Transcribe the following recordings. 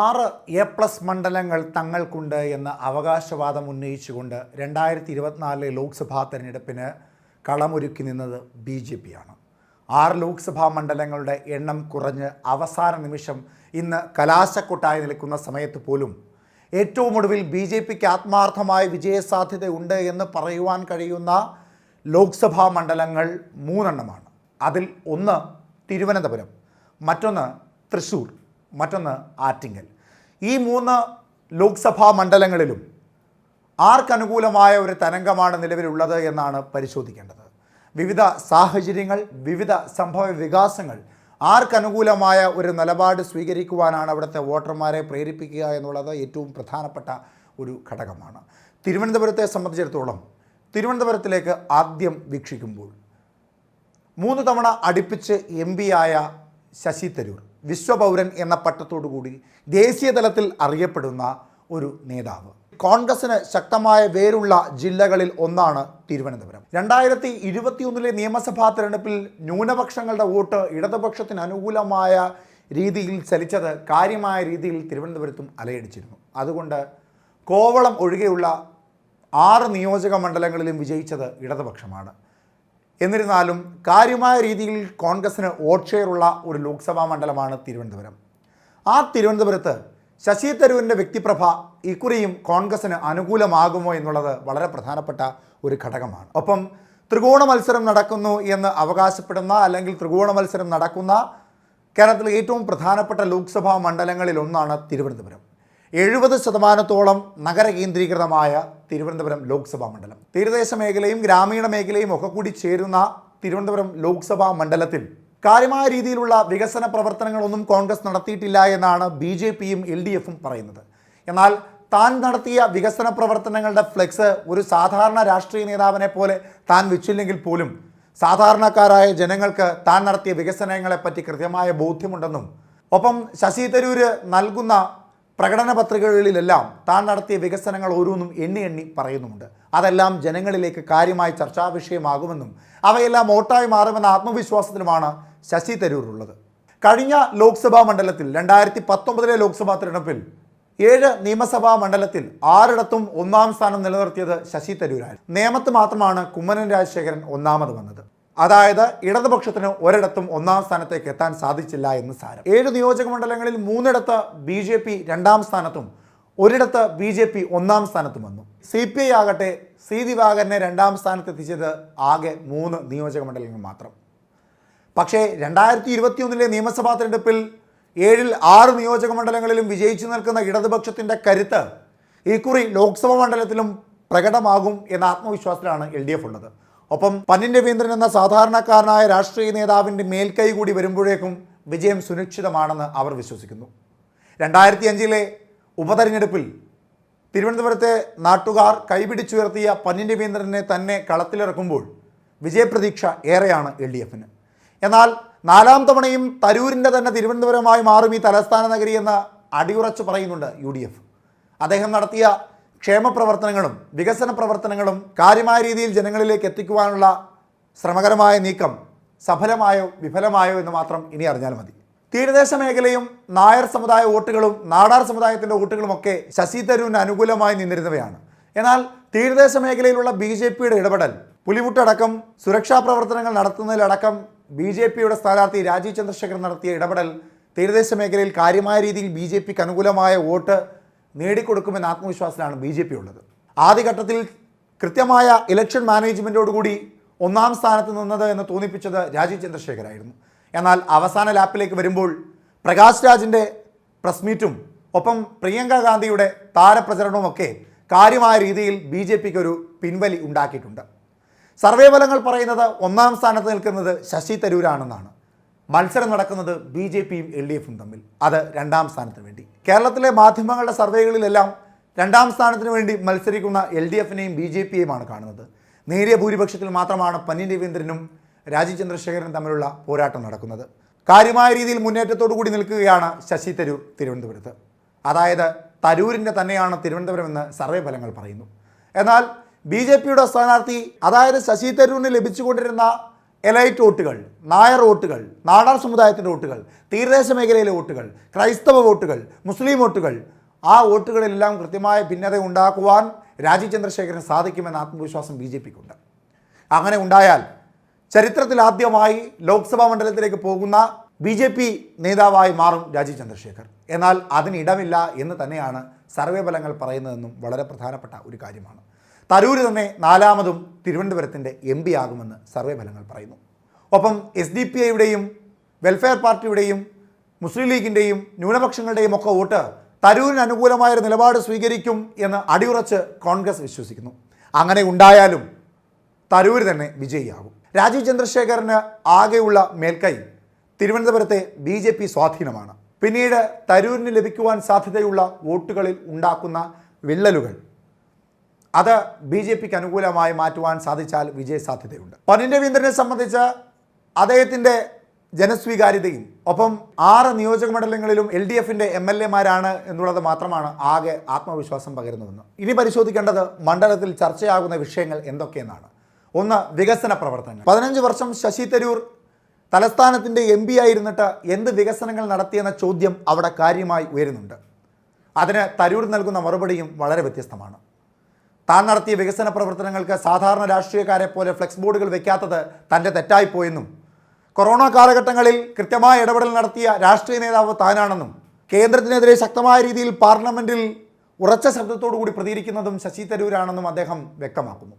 ആറ് A plus മണ്ഡലങ്ങൾ തങ്ങൾക്കുണ്ട് എന്ന അവകാശവാദം ഉന്നയിച്ചുകൊണ്ട് രണ്ടായിരത്തി ഇരുപത്തിനാലിലെ ലോക്സഭാ തെരഞ്ഞെടുപ്പിന് കളമൊരുക്കി നിന്നത് ബി ജെ പിയാണ്. ആറ് ലോക്സഭാ മണ്ഡലങ്ങളുടെ എണ്ണം കുറഞ്ഞ് അവസാന നിമിഷം ഇന്ന് കലാശക്കൊട്ടായി നിൽക്കുന്ന സമയത്ത് പോലും ഏറ്റവും ഒടുവിൽ ബി ജെ പിക്ക് ആത്മാർത്ഥമായ വിജയസാധ്യതയുണ്ട് എന്ന് പറയുവാൻ കഴിയുന്ന ലോക്സഭാ മണ്ഡലങ്ങൾ മൂന്നെണ്ണമാണ്. അതിൽ ഒന്ന് തിരുവനന്തപുരം മറ്റൊന്ന് തൃശ്ശൂർ. മറ്റൊന്ന് ആറ്റിങ്ങൽ. ഈ മൂന്ന് ലോക്സഭാ മണ്ഡലങ്ങളിലും ആർക്കനുകൂലമായ ഒരു തരംഗമാണ് നിലവിലുള്ളത് എന്നാണ് പരിശോധിക്കേണ്ടത്? വിവിധ സാഹചര്യങ്ങൾ വിവിധ സംഭവ വികാസങ്ങൾ ആർക്കനുകൂലമായ ഒരു നിലപാട് സ്വീകരിക്കുവാനാണ് അവിടുത്തെ വോട്ടർമാരെ പ്രേരിപ്പിക്കുക എന്നുള്ളത് ഏറ്റവും പ്രധാനപ്പെട്ട ഒരു ഘടകമാണ്. തിരുവനന്തപുരത്തെ സംബന്ധിച്ചിടത്തോളം തിരുവനന്തപുരത്തിലേക്ക് ആദ്യം വീക്ഷിക്കുമ്പോൾ മൂന്ന് തവണ അടുപ്പിച്ച് എം ആയ ശശി തരൂർ വിശ്വപൗരൻ എന്ന പട്ടത്തോടുകൂടി ദേശീയ തലത്തിൽ അറിയപ്പെടുന്ന ഒരു നേതാവ്. കോൺഗ്രസിന് ശക്തമായ വേരുള്ള ജില്ലകളിൽ ഒന്നാണ് തിരുവനന്തപുരം. രണ്ടായിരത്തി ഇരുപത്തിയൊന്നിലെ നിയമസഭാ തെരഞ്ഞെടുപ്പിൽ ന്യൂനപക്ഷങ്ങളുടെ വോട്ട് ഇടതുപക്ഷത്തിന് അനുകൂലമായ രീതിയിൽ ചലിച്ചത് കാര്യമായ രീതിയിൽ തിരുവനന്തപുരത്തും അലയടിച്ചിരുന്നു. അതുകൊണ്ട് കോവളം ഒഴികെയുള്ള ആറ് നിയോജക മണ്ഡലങ്ങളിലും വിജയിച്ചത് ഇടതുപക്ഷമാണ്. എന്നിരുന്നാലും കാര്യമായ രീതിയിൽ കോൺഗ്രസിന് വോട്ട് ഒരു ലോക്സഭാ മണ്ഡലമാണ് തിരുവനന്തപുരം. ആ തിരുവനന്തപുരത്ത് ശശി തരൂരിന്റെ വ്യക്തിപ്രഭ ഇക്കുറിയും കോൺഗ്രസിന് അനുകൂലമാകുമോ എന്നുള്ളത് വളരെ പ്രധാനപ്പെട്ട ഒരു ഘടകമാണ്. ഒപ്പം ത്രികോണ മത്സരം നടക്കുന്നു എന്ന് അവകാശപ്പെടുന്ന അല്ലെങ്കിൽ ത്രികോണ മത്സരം നടക്കുന്ന കേരളത്തിലെ ഏറ്റവും പ്രധാനപ്പെട്ട ലോക്സഭാ മണ്ഡലങ്ങളിൽ ഒന്നാണ് തിരുവനന്തപുരം. എഴുപത് ശതമാനത്തോളം നഗര കേന്ദ്രീകൃതമായ തിരുവനന്തപുരം ലോക്സഭാ മണ്ഡലം. തീരദേശ മേഖലയും ഗ്രാമീണ മേഖലയും ഒക്കെ കൂടി ചേരുന്ന തിരുവനന്തപുരം ലോക്സഭാ മണ്ഡലത്തിൽ കാര്യമായ രീതിയിലുള്ള വികസന പ്രവർത്തനങ്ങളൊന്നും കോൺഗ്രസ് നടത്തിയിട്ടില്ല എന്നാണ് ബി ജെ പിയും എൽ ഡി എഫും പറയുന്നത്. എന്നാൽ താൻ നടത്തിയ വികസന പ്രവർത്തനങ്ങളുടെ ഫ്ലെക്സ് ഒരു സാധാരണ രാഷ്ട്രീയ നേതാവിനെ പോലെ താൻ വെച്ചില്ലെങ്കിൽ പോലും സാധാരണക്കാരായ ജനങ്ങൾക്ക് താൻ നടത്തിയ വികസനങ്ങളെപ്പറ്റി കൃത്യമായ ബോധ്യമുണ്ടെന്നും ഒപ്പം ശശി തരൂര് നൽകുന്ന പ്രകടന പത്രികകളിലെല്ലാം താൻ നടത്തിയ വികസനങ്ങൾ ഓരോന്നും എണ്ണി എണ്ണി പറയുന്നുമുണ്ട്. അതെല്ലാം ജനങ്ങളിലേക്ക് കാര്യമായ ചർച്ചാ വിഷയമാകുമെന്നും അവയെല്ലാം ഓട്ടായി മാറുമെന്ന ആത്മവിശ്വാസത്തിലുമാണ് ശശി തരൂരുള്ളത് കഴിഞ്ഞ ലോക്സഭാ മണ്ഡലത്തിൽ രണ്ടായിരത്തി പത്തൊമ്പതിലെ ലോക്സഭാ തിരഞ്ഞെടുപ്പിൽ ഏഴ് നിയമസഭാ മണ്ഡലത്തിൽ ആറിടത്തും ഒന്നാം സ്ഥാനം നിലനിർത്തിയത് ശശി തരൂരായിരുന്നു. നേമത്ത് മാത്രമാണ് കുമ്മനൻ രാജശേഖരൻ ഒന്നാമത് വന്നത്. അതായത് ഇടതുപക്ഷത്തിന് ഒരിടത്തും ഒന്നാം സ്ഥാനത്തേക്ക് എത്താൻ സാധിച്ചില്ല എന്ന് സാരം. ഏഴ് നിയോജക മണ്ഡലങ്ങളിൽ മൂന്നിടത്ത് ബി ജെ പി രണ്ടാം സ്ഥാനത്തും ഒരിടത്ത് ബി ജെ പി ഒന്നാം സ്ഥാനത്തും വന്നു. സി പി ഐ ആകട്ടെ സി ദിവാകരനെ രണ്ടാം സ്ഥാനത്ത് എത്തിച്ചത് ആകെ മൂന്ന് നിയോജക മണ്ഡലങ്ങൾ മാത്രം. പക്ഷേ രണ്ടായിരത്തി ഇരുപത്തിയൊന്നിലെ നിയമസഭാ തെരഞ്ഞെടുപ്പിൽ ഏഴിൽ ആറ് നിയോജക മണ്ഡലങ്ങളിലും വിജയിച്ചു നിൽക്കുന്ന ഇടതുപക്ഷത്തിന്റെ കരുത്ത് ഇക്കുറി ലോക്സഭാ മണ്ഡലത്തിലും പ്രകടമാകും എന്ന ആത്മവിശ്വാസത്തിലാണ് എൽ ഡി എഫ് ഉള്ളത്. ഒപ്പം പന്നിൻ രവീന്ദ്രൻ എന്ന സാധാരണക്കാരനായ രാഷ്ട്രീയ നേതാവിന്റെ മേൽക്കൈ കൂടി വരുമ്പോഴേക്കും വിജയം സുനിശ്ചിതമാണെന്ന് അവർ വിശ്വസിക്കുന്നു. രണ്ടായിരത്തി അഞ്ചിലെ ഉപതെരഞ്ഞെടുപ്പിൽ തിരുവനന്തപുരത്തെ നാട്ടുകാർ കൈപിടിച്ചുയർത്തിയ പന്നിൻ രവീന്ദ്രനെ തന്നെ കളത്തിലിറക്കുമ്പോൾ വിജയപ്രതീക്ഷ ഏറെയാണ് എൽ ഡി എഫിന്. എന്നാൽ നാലാം തവണയും തരൂരിന്റെ തന്നെ തിരുവനന്തപുരമായി മാറും ഈ തലസ്ഥാന നഗരി എന്ന് അടിയുറച്ച് പറയുന്നുണ്ട് യു അദ്ദേഹം നടത്തിയ ക്ഷേമ പ്രവർത്തനങ്ങളും വികസന പ്രവർത്തനങ്ങളും കാര്യമായ രീതിയിൽ ജനങ്ങളിലേക്ക് എത്തിക്കുവാനുള്ള ശ്രമകരമായ നീക്കം സഫലമായോ വിഫലമായോ എന്ന് മാത്രം ഇനി അറിഞ്ഞാൽ മതി. തീരദേശ മേഖലയും നായർ സമുദായ വോട്ടുകളും നാടാർ സമുദായത്തിന്റെ വോട്ടുകളുമൊക്കെ ശശി തരൂരിന് അനുകൂലമായി നിന്നിരുന്നവയാണ്. എന്നാൽ തീരദേശ മേഖലയിലുള്ള ബി ജെ പിയുടെ ഇടപെടൽ പുലിമുട്ടടക്കം സുരക്ഷാ പ്രവർത്തനങ്ങൾ നടത്തുന്നതിലടക്കം ബി ജെ പിയുടെ സ്ഥാനാർത്ഥി രാജീവ് ചന്ദ്രശേഖർ നടത്തിയ ഇടപെടൽ തീരദേശ മേഖലയിൽ കാര്യമായ രീതിയിൽ ബി ജെ പിക്ക് അനുകൂലമായ വോട്ട് നേടിക്കൊടുക്കുമെന്ന ആത്മവിശ്വാസത്തിലാണ് ബി ജെ പി ഉള്ളത്. ആദ്യഘട്ടത്തിൽ കൃത്യമായ ഇലക്ഷൻ മാനേജ്മെന്റോടുകൂടി ഒന്നാം സ്ഥാനത്ത് നിന്നത് എന്ന് തോന്നിപ്പിച്ചത് രാജീവ് ചന്ദ്രശേഖരായിരുന്നു. എന്നാൽ അവസാന ലാപ്പിലേക്ക് വരുമ്പോൾ പ്രകാശ് രാജിന്റെ പ്രസ് മീറ്റും ഒപ്പം പ്രിയങ്ക ഗാന്ധിയുടെ താരപ്രചരണവുമൊക്കെ കാര്യമായ രീതിയിൽ ബി ജെ പിക്ക് ഒരു പിൻവലി ഉണ്ടാക്കിയിട്ടുണ്ട്. സർവേ ഫലങ്ങൾ പറയുന്നത് ഒന്നാം സ്ഥാനത്ത് നിൽക്കുന്നത് ശശി തരൂരാണെന്നാണ്. മത്സരം നടക്കുന്നത് ബി ജെ പിയും എൽ ഡി എഫും തമ്മിൽ. അത് രണ്ടാം സ്ഥാനത്തിന് വേണ്ടി. കേരളത്തിലെ മാധ്യമങ്ങളുടെ സർവേകളിലെല്ലാം രണ്ടാം സ്ഥാനത്തിന് വേണ്ടി മത്സരിക്കുന്ന എൽ ഡി എഫിനെയും ബി ജെ പിയെയുമാണ് കാണുന്നത്. നേരിയ ഭൂരിപക്ഷത്തിൽ മാത്രമാണ് പന്നി രവീന്ദ്രനും രാജീവ് ചന്ദ്രശേഖരനും തമ്മിലുള്ള പോരാട്ടം നടക്കുന്നത്. കാര്യമായ രീതിയിൽ മുന്നേറ്റത്തോടു കൂടി നിൽക്കുകയാണ് ശശി തരൂർ തിരുവനന്തപുരത്ത്. അതായത് തരൂരിന്റെ തന്നെയാണ് തിരുവനന്തപുരമെന്ന് സർവേ ഫലങ്ങൾ പറയുന്നു. എന്നാൽ ബി ജെ പിയുടെ സ്ഥാനാർത്ഥി അതായത് ശശി തരൂരിന് ലഭിച്ചുകൊണ്ടിരുന്ന എലൈറ്റ് വോട്ടുകൾ നായർ വോട്ടുകൾ നാടാർ സമുദായത്തിന്റെ വോട്ടുകൾ തീരദേശ മേഖലയിലെ വോട്ടുകൾ ക്രൈസ്തവ വോട്ടുകൾ മുസ്ലിം വോട്ടുകൾ ആ വോട്ടുകളെല്ലാം കൃത്യമായ ഭിന്നത ഉണ്ടാക്കുവാൻ രാജീവ് ചന്ദ്രശേഖരന് സാധിക്കുമെന്ന ആത്മവിശ്വാസം ബി ജെ പിക്കുണ്ട്. അങ്ങനെ ഉണ്ടായാൽ ചരിത്രത്തിൽ ആദ്യമായി ലോക്സഭാ മണ്ഡലത്തിലേക്ക് പോകുന്ന ബി ജെ പി നേതാവായി മാറും രാജീവ് ചന്ദ്രശേഖർ. എന്നാൽ അതിനിടമില്ല എന്ന് തന്നെയാണ് സർവേ ഫലങ്ങൾ പറയുന്നതെന്നും വളരെ പ്രധാനപ്പെട്ട ഒരു കാര്യമാണ്. തരൂര് തന്നെ നാലാമതും തിരുവനന്തപുരത്തിന്റെ എം പി ആകുമെന്ന് സർവേ ഫലങ്ങൾ പറയുന്നു. ഒപ്പം എസ് ഡി പി ഐയുടെയും വെൽഫെയർ പാർട്ടിയുടെയും മുസ്ലിം ലീഗിന്റെയും ന്യൂനപക്ഷങ്ങളുടെയും ഒക്കെ വോട്ട് തരൂരിന് അനുകൂലമായൊരു നിലപാട് സ്വീകരിക്കും എന്ന് അടിയുറച്ച് കോൺഗ്രസ് വിശ്വസിക്കുന്നു. അങ്ങനെ ഉണ്ടായാലും തരൂർ തന്നെ വിജയിയാകും. രാജീവ് ചന്ദ്രശേഖരന് ആകെയുള്ള മേൽക്കൈ തിരുവനന്തപുരത്തെ ബി ജെ പി സ്വാധീനമാണ്. പിന്നീട് തരൂരിന് ലഭിക്കുവാൻ സാധ്യതയുള്ള വോട്ടുകളിൽ ഉണ്ടാക്കുന്ന വിള്ളലുകൾ അത് ബി ജെ പിക്ക് അനുകൂലമായി മാറ്റുവാൻ സാധിച്ചാൽ വിജയ സാധ്യതയുണ്ട് പനിൻ രവീന്ദ്രനെ സംബന്ധിച്ച് അദ്ദേഹത്തിന്റെ ജനസ്വീകാര്യതയും ഒപ്പം ആറ് നിയോജക മണ്ഡലങ്ങളിലും എൽ ഡി എഫിന്റെ എം എൽ എമാരാണ് എന്നുള്ളത് മാത്രമാണ് ആകെ ആത്മവിശ്വാസം പകരുന്നതെന്ന്. ഇനി പരിശോധിക്കേണ്ടത് മണ്ഡലത്തിൽ ചർച്ചയാകുന്ന വിഷയങ്ങൾ എന്തൊക്കെയെന്നാണ്. ഒന്ന് വികസന പ്രവർത്തനങ്ങൾ. പതിനഞ്ച് വർഷം ശശി തരൂർ തലസ്ഥാനത്തിന്റെ എം പി ആയിരുന്നിട്ട് എന്ത് വികസനങ്ങൾ നടത്തിയെന്ന ചോദ്യം അവിടെ കാര്യമായി ഉയരുന്നുണ്ട്. അതിന് തരൂർ നൽകുന്ന മറുപടിയും വളരെ വ്യത്യസ്തമാണ്. താൻ നടത്തിയ വികസന പ്രവർത്തനങ്ങൾക്ക് സാധാരണ രാഷ്ട്രീയക്കാരെ പോലെ ഫ്ലെക്സ് ബോർഡുകൾ വെക്കാത്തത് തന്റെ തെറ്റായിപ്പോയെന്നും കൊറോണ കാലഘട്ടങ്ങളിൽ കൃത്യമായ ഇടപെടൽ നടത്തിയ രാഷ്ട്രീയ നേതാവ് താനാണെന്നും കേന്ദ്രത്തിനെതിരെ ശക്തമായ രീതിയിൽ പാർലമെന്റിൽ ഉറച്ച ശബ്ദത്തോടു കൂടി പ്രതികരിക്കുന്നതും ശശി തരൂരാണെന്നും അദ്ദേഹം വ്യക്തമാക്കുന്നു.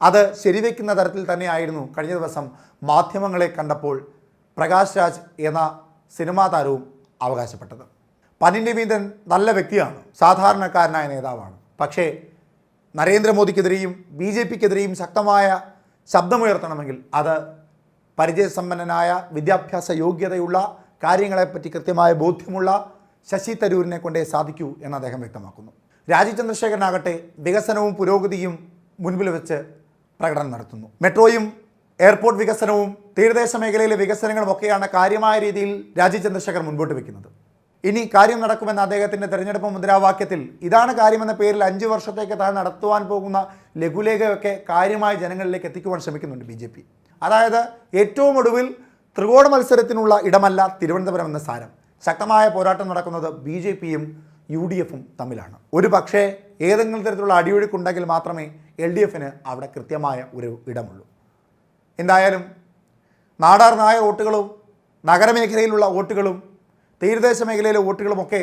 അത് ശരിവെക്കുന്ന തരത്തിൽ തന്നെയായിരുന്നു കഴിഞ്ഞ ദിവസം മാധ്യമങ്ങളെ കണ്ടപ്പോൾ പ്രകാശ് രാജ് എന്ന സിനിമാ താരവും അവകാശപ്പെട്ടത്. പനിൻ രവീന്ദ്രൻ നല്ല വ്യക്തിയാണ് സാധാരണക്കാരനായ നേതാവാണ്. പക്ഷേ നരേന്ദ്രമോദിക്കെതിരെയും ബി ജെ പിക്കെതിരെയും ശക്തമായ ശബ്ദമുയർത്തണമെങ്കിൽ അത് പരിചയസമ്പന്നനായ വിദ്യാഭ്യാസ യോഗ്യതയുള്ള കാര്യങ്ങളെപ്പറ്റി കൃത്യമായ ബോധ്യമുള്ള ശശി തരൂരിനെ കൊണ്ടേ സാധിക്കൂ എന്ന് അദ്ദേഹം വ്യക്തമാക്കുന്നു. രാജീവ് ചന്ദ്രശേഖരനാകട്ടെ വികസനവും പുരോഗതിയും മുൻപിൽ വെച്ച് പ്രകടനം നടത്തുന്നു. മെട്രോയും എയർപോർട്ട് വികസനവും തീരദേശ മേഖലയിലെ വികസനങ്ങളും ഒക്കെയാണ് കാര്യമായ രീതിയിൽ രാജീവ് ചന്ദ്രശേഖർ മുൻപോട്ട് വെക്കുന്നത്. ഇനി കാര്യം നടക്കുമെന്ന അദ്ദേഹത്തിന്റെ തെരഞ്ഞെടുപ്പ് മുദ്രാവാക്യത്തിൽ ഇതാണ് കാര്യമെന്ന പേരിൽ അഞ്ച് വർഷത്തേക്ക് താൻ നടത്തുവാൻ പോകുന്ന ലഘുലേഖയൊക്കെ കാര്യമായി ജനങ്ങളിലേക്ക് എത്തിക്കുവാൻ ശ്രമിക്കുന്നുണ്ട് ബി അതായത് ഏറ്റവും ഒടുവിൽ ത്രികോണ മത്സരത്തിനുള്ള ഇടമല്ല തിരുവനന്തപുരം എന്ന സാരം. ശക്തമായ പോരാട്ടം നടക്കുന്നത് ബി ജെ പിയും യു ഡി എഫും തമ്മിലാണ്. ഒരു പക്ഷേ ഏതെങ്കിലും തരത്തിലുള്ള അടിയൊഴുക്കുണ്ടെങ്കിൽ മാത്രമേ എൽ ഡി എഫിന് അവിടെ കൃത്യമായ ഒരു ഇടമുള്ളൂ. എന്തായാലും നാടാർ നായ വോട്ടുകളും നഗരമേഖലയിലുള്ള വോട്ടുകളും തീരദേശ മേഖലയിലെ വോട്ടുകളുമൊക്കെ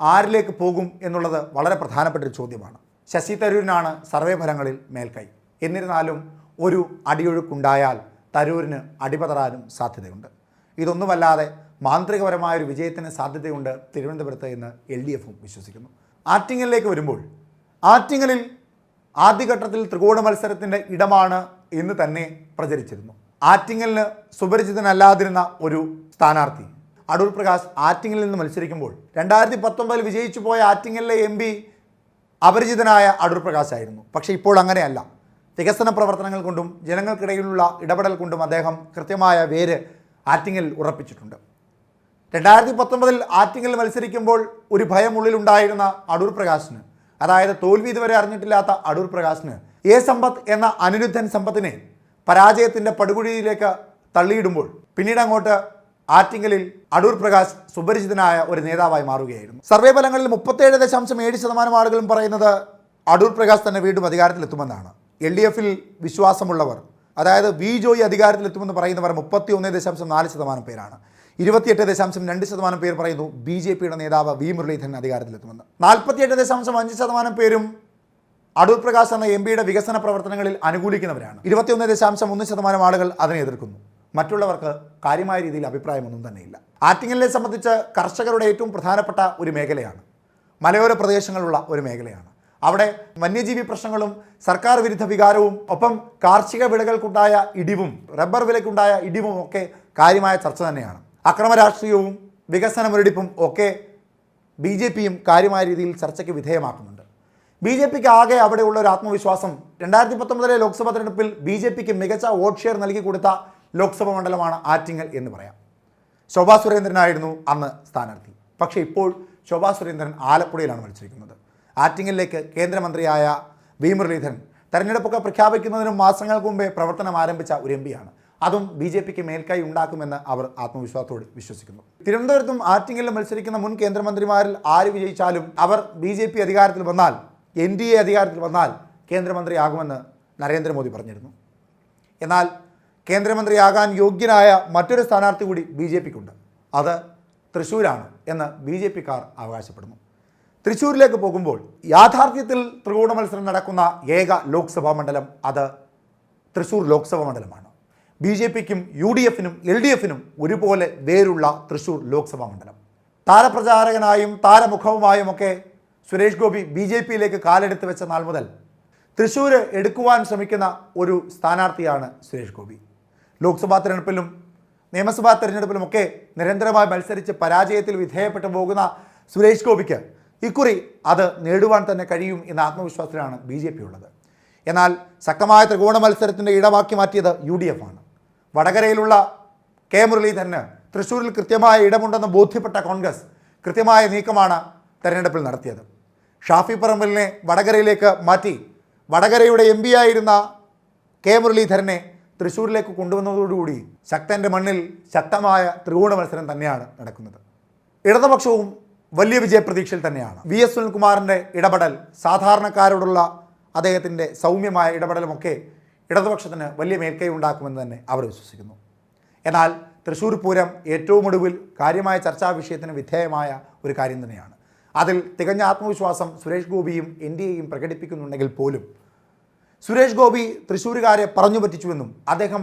ആരിലേക്ക് പോകും എന്നുള്ളത് വളരെ പ്രധാനപ്പെട്ട ഒരു ചോദ്യമാണ്. ശശി തരൂരിനാണ് സർവേ ഫലങ്ങളിൽ മേൽക്കൈ. എന്നിരുന്നാലും ഒരു അടിയൊഴുക്കുണ്ടായാൽ തരൂരിന് അടിപതറാനും സാധ്യതയുണ്ട്. ഇതൊന്നുമല്ലാതെ മാന്ത്രികപരമായ ഒരു വിജയത്തിന് സാധ്യതയുണ്ട് തിരുവനന്തപുരത്ത് എന്ന് എൽ ഡി എഫും വിശ്വസിക്കുന്നു. ആറ്റിങ്ങലിലേക്ക് വരുമ്പോൾ ആറ്റിങ്ങലിൽ ആദ്യഘട്ടത്തിൽ ത്രികോണ മത്സരത്തിന്റെ ഇടമാണ് എന്ന് തന്നെ പ്രചരിച്ചിരുന്നു. ആറ്റിങ്ങലിന് സുപരിചിതനല്ലാതിരുന്ന ഒരു സ്ഥാനാർത്ഥി അടൂർ പ്രകാശ് ആറ്റിങ്ങലിൽ നിന്ന് മത്സരിക്കുമ്പോൾ രണ്ടായിരത്തി പത്തൊമ്പതിൽ വിജയിച്ചു പോയ ആറ്റിങ്ങലിലെ എം പി അപരിചിതനായ അടൂർ പ്രകാശ് ആയിരുന്നു. പക്ഷേ ഇപ്പോൾ അങ്ങനെയല്ല. വികസന പ്രവർത്തനങ്ങൾ കൊണ്ടും ജനങ്ങൾക്കിടയിലുള്ള ഇടപെടൽ കൊണ്ടും അദ്ദേഹം കൃത്യമായ വേര് ആറ്റിങ്ങലിൽ ഉറപ്പിച്ചിട്ടുണ്ട്. രണ്ടായിരത്തി പത്തൊമ്പതിൽ ആറ്റിങ്ങലിൽ മത്സരിക്കുമ്പോൾ ഒരു ഭയം ഉള്ളിലുണ്ടായിരുന്ന അടൂർ പ്രകാശിന് അതായത് തോൽവി ഇതുവരെ അറിഞ്ഞിട്ടില്ലാത്ത അടൂർ പ്രകാശിന് എ സമ്പത്ത് എന്ന അനിരുദ്ധൻ സമ്പത്തിനെ പരാജയത്തിന്റെ പടുകുഴിയിലേക്ക് തള്ളിയിടുമ്പോൾ പിന്നീട് അങ്ങോട്ട് ആറ്റിങ്ങലിൽ അടൂർ പ്രകാശ് സുപരിചിതനായ ഒരു നേതാവായി മാറുകയായിരുന്നു. സർവേ ഫലങ്ങളിൽ മുപ്പത്തേഴ് ദശാംശം ഏഴ് ശതമാനം ആളുകളും പറയുന്നത് അടൂർ പ്രകാശ് തന്നെ വീണ്ടും അധികാരത്തിലെത്തുമെന്നാണ്. എൽ ഡി എഫിൽ വിശ്വാസമുള്ളവർ അതായത് വി ജോയി അധികാരത്തിലെത്തുമെന്ന് പറയുന്നവർ മുപ്പത്തി ഒന്ന് ദശാംശം നാല് ശതമാനം പേരാണ്. ഇരുപത്തിയെട്ട് ദശാംശം രണ്ട് ശതമാനം പേർ പറയുന്നു ബി ജെ പിയുടെ നേതാവ് വി മുരളീധരൻ അധികാരത്തിലെത്തുമെന്ന്. നാൽപ്പത്തിയെട്ട് ദശാംശം അഞ്ച് ശതമാനം പേരും അടൂർ പ്രകാശ് എന്ന എം പിയുടെ വികസന പ്രവർത്തനങ്ങളിൽ അനുകൂലിക്കുന്നവരാണ്. ഇരുപത്തിയൊന്ന് ദശാംശം ഒന്ന് ശതമാനം ആളുകൾ അതിനെ എതിർക്കുന്നു. മറ്റുള്ളവർക്ക് കാര്യമായ രീതിയിൽ അഭിപ്രായമൊന്നും തന്നെയില്ല. ആറ്റിങ്ങലിനെ സംബന്ധിച്ച് കർഷകരുടെ ഏറ്റവും പ്രധാനപ്പെട്ട ഒരു മേഖലയാണ്. മലയോര പ്രദേശങ്ങളുള്ള ഒരു മേഖലയാണ്. അവിടെ വന്യജീവി പ്രശ്നങ്ങളും സർക്കാർ വിരുദ്ധ വികാരവും ഒപ്പം കാർഷിക വിളകൾക്കുണ്ടായ ഇടിവും റബ്ബർ വിലയ്ക്കുണ്ടായ ഇടിവും ഒക്കെ കാര്യമായ ചർച്ച തന്നെയാണ്. അക്രമ രാഷ്ട്രീയവും വികസന മുരടിപ്പും ഒക്കെ ബി ജെ പിയും കാര്യമായ രീതിയിൽ ചർച്ചയ്ക്ക് വിധേയമാക്കുന്നുണ്ട്. ബി ജെ പിക്ക് ആകെ അവിടെയുള്ള ഒരു ആത്മവിശ്വാസം രണ്ടായിരത്തി പത്തൊമ്പതിലെ ലോക്സഭാ തെരഞ്ഞെടുപ്പിൽ ബി ജെ പിക്ക് മികച്ച വോട്ട് ഷെയർ നൽകി കൊടുത്ത ലോക്സഭാ മണ്ഡലമാണ് ആറ്റിങ്ങൽ എന്ന് പറയാം. ശോഭാ സുരേന്ദ്രനായിരുന്നു അന്ന് സ്ഥാനാർത്ഥി. പക്ഷേ ഇപ്പോൾ ശോഭാ സുരേന്ദ്രൻ ആലപ്പുഴയിലാണ് മത്സരിക്കുന്നത്. ആറ്റിങ്ങലിലേക്ക് കേന്ദ്രമന്ത്രിയായ വി മുരളീധരൻ തെരഞ്ഞെടുപ്പൊക്കെ പ്രഖ്യാപിക്കുന്നതിനും മാസങ്ങൾക്ക് മുമ്പേ പ്രവർത്തനം ആരംഭിച്ച ഒരു എം പിയാണ് അതും ബി ജെ പിക്ക് മേൽക്കൈ ഉണ്ടാക്കുമെന്ന് അവർ ആത്മവിശ്വാസത്തോട് വിശ്വസിക്കുന്നു. തിരുവനന്തപുരത്തും ആറ്റിങ്ങലിലും മത്സരിക്കുന്ന മുൻ കേന്ദ്രമന്ത്രിമാരിൽ ആര് വിജയിച്ചാലും അവർ ബി ജെ പി അധികാരത്തിൽ വന്നാൽ എൻ ഡി എ അധികാരത്തിൽ വന്നാൽ കേന്ദ്രമന്ത്രിയാകുമെന്ന് നരേന്ദ്രമോദി പറഞ്ഞിരുന്നു. എന്നാൽ കേന്ദ്രമന്ത്രിയാകാൻ യോഗ്യനായ മറ്റൊരു സ്ഥാനാർത്ഥി കൂടി ബി ജെ പിക്കുണ്ട്. അത് തൃശ്ശൂരാണ് എന്ന് ബി ജെ പിക്കാർ അവകാശപ്പെടുന്നു. തൃശ്ശൂരിലേക്ക് പോകുമ്പോൾ യാഥാർത്ഥ്യത്തിൽ ത്രികോണ മത്സരം നടക്കുന്ന ഏക ലോക്സഭാ മണ്ഡലം അത് തൃശ്ശൂർ ലോക്സഭാ മണ്ഡലമാണ്. ബി ജെ പിക്കും യു ഡി എഫിനും എൽ ഡി എഫിനും ഒരുപോലെ വേരുള്ള തൃശ്ശൂർ ലോക്സഭാ മണ്ഡലം. താരപ്രചാരകനായും താരമുഖവുമായും ഒക്കെ സുരേഷ് ഗോപി ബി ജെ പിയിലേക്ക് കാലെടുത്ത് വെച്ച നാൾ മുതൽ തൃശ്ശൂർ എടുക്കുവാൻ ശ്രമിക്കുന്ന ഒരു സ്ഥാനാർത്ഥിയാണ് സുരേഷ് ഗോപി. ലോക്സഭാ തെരഞ്ഞെടുപ്പിലും നിയമസഭാ തെരഞ്ഞെടുപ്പിലുമൊക്കെ നിരന്തരമായി മത്സരിച്ച് പരാജയത്തിൽ വിധേയപ്പെട്ടു പോകുന്ന സുരേഷ് ഗോപിക്ക് ഇക്കുറി അത് നേടുവാൻ തന്നെ കഴിയും എന്ന ആത്മവിശ്വാസത്തിലാണ് ബി ജെ പി ഉള്ളത്. എന്നാൽ ശക്തമായ ത്രികോണ മത്സരത്തിന്റെ ഇടമാക്കി മാറ്റിയത് യു ഡി എഫ് ആണ്. വടകരയിലുള്ള കെ മുരളീധരന് തൃശ്ശൂരിൽ കൃത്യമായ ഇടമുണ്ടെന്ന് ബോധ്യപ്പെട്ട കോൺഗ്രസ് കൃത്യമായ നീക്കമാണ് തെരഞ്ഞെടുപ്പിൽ നടത്തിയത്. ഷാഫി പറമ്പലിനെ വടകരയിലേക്ക് മാറ്റി വടകരയുടെ എം ആയിരുന്ന കെ മുരളീധരനെ തൃശ്ശൂരിലേക്ക് കൊണ്ടുവന്നതോടുകൂടി ശക്തന്റെ മണ്ണിൽ ശക്തമായ ത്രികോണ മത്സരം തന്നെയാണ് നടക്കുന്നത്. ഇടതുപക്ഷവും വലിയ വിജയപ്രതീക്ഷയിൽ തന്നെയാണ്. വി എസ് സുനിൽകുമാറിന്റെ ഇടപെടൽ സാധാരണക്കാരോടുള്ള അദ്ദേഹത്തിന്റെ സൗമ്യമായ ഇടപെടലുമൊക്കെ ഇടതുപക്ഷത്തിന് വലിയ മേൽക്കൈ ഉണ്ടാക്കുമെന്ന് തന്നെ അവർ വിശ്വസിക്കുന്നു. എന്നാൽ തൃശ്ശൂർ പൂരം ഏറ്റവും ഒടുവിൽ കാര്യമായ ചർച്ചാ വിഷയത്തിന് വിധേയമായ ഒരു കാര്യം തന്നെയാണ്. അതിൽ തികഞ്ഞ ആത്മവിശ്വാസം സുരേഷ് ഗോപിയും എൻ ഡി എയും പ്രകടിപ്പിക്കുന്നുണ്ടെങ്കിൽ പോലും സുരേഷ് ഗോപി തൃശ്ശൂരുകാരെ പറഞ്ഞു പറ്റിച്ചുവെന്നും അദ്ദേഹം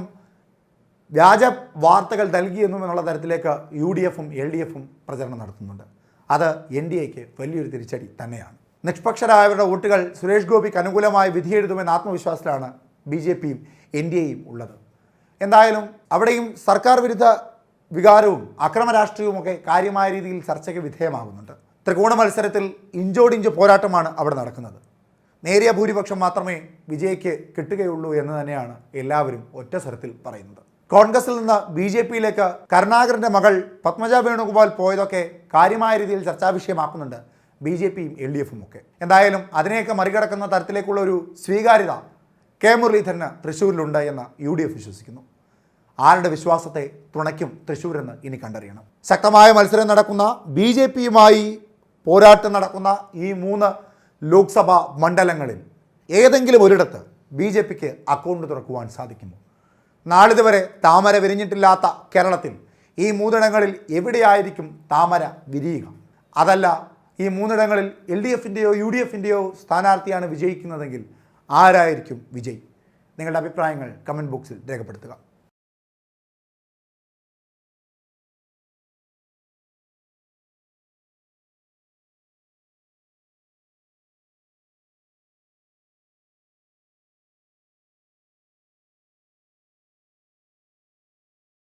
വ്യാജ വാർത്തകൾ നൽകിയെന്നും എന്നുള്ള തരത്തിലേക്ക് യു ഡി എഫും എൽ ഡി എഫും പ്രചരണം നടത്തുന്നുണ്ട്. അത് എൻ ഡി എക്ക് വലിയൊരു തിരിച്ചടി തന്നെയാണ്. നിഷ്പക്ഷരായവരുടെ വോട്ടുകൾ സുരേഷ് ഗോപിക്ക് അനുകൂലമായി വിധിയെഴുതുമെന്ന ആത്മവിശ്വാസത്തിലാണ് ബി ജെ പിയും എൻ ഡി എയും ഉള്ളത്. എന്തായാലും അവിടെയും സർക്കാർ വിരുദ്ധ വികാരവും അക്രമ രാഷ്ട്രീയവുമൊക്കെ കാര്യമായ രീതിയിൽ ചർച്ചയ്ക്ക് വിധേയമാകുന്നുണ്ട്. ത്രികോണ മത്സരത്തിൽ ഇഞ്ചോടിഞ്ച് പോരാട്ടമാണ് അവിടെ നടക്കുന്നത്. നേരിയ ഭൂരിപക്ഷം മാത്രമേ വിജയ്ക്ക് കിട്ടുകയുള്ളൂ എന്ന് തന്നെയാണ് എല്ലാവരും ഒറ്റ സ്വരത്തിൽ പറയുന്നത്. കോൺഗ്രസിൽ നിന്ന് ബി ജെ പിയിലേക്ക് കരുണാകരന്റെ മകൾ പത്മജ വേണുഗോപാൽ പോയതൊക്കെ കാര്യമായ രീതിയിൽ ചർച്ചാ വിഷയമാക്കുന്നുണ്ട് ബി ജെ പിയും എൽ ഡി എഫും ഒക്കെ. എന്തായാലും അതിനെയൊക്കെ മറികടക്കുന്ന തരത്തിലേക്കുള്ള ഒരു സ്വീകാര്യത കെ മുരളീധരന് തൃശ്ശൂരിലുണ്ട് എന്ന് യു ഡി എഫ് വിശ്വസിക്കുന്നു. ആരുടെ വിശ്വാസത്തെ തുണയ്ക്കും തൃശ്ശൂരെന്ന് ഇനി കണ്ടറിയണം. ശക്തമായ മത്സരം നടക്കുന്ന ബി ജെ പിയുമായി പോരാട്ടം നടക്കുന്ന ഈ മൂന്ന് ലോക്സഭാ മണ്ഡലങ്ങളിൽ ഏതെങ്കിലും ഒരിടത്ത് ബി ജെ പിക്ക് അക്കൗണ്ട് തുറക്കുവാൻ സാധിക്കുമോ? നാളിതുവരെ താമര വിരിഞ്ഞിട്ടില്ലാത്ത കേരളത്തിൽ ഈ മൂന്നിടങ്ങളിൽ എവിടെയായിരിക്കും താമര വിരിയുക? അതല്ല ഈ മൂന്നിടങ്ങളിൽ എൽ ഡി എഫിന്റെയോ യു ഡി എഫിന്റെയോ സ്ഥാനാർത്ഥിയാണ് വിജയിക്കുന്നതെങ്കിൽ ആരായിരിക്കും വിജയ്? നിങ്ങളുടെ അഭിപ്രായങ്ങൾ കമന്റ് ബോക്സിൽ രേഖപ്പെടുത്തുക.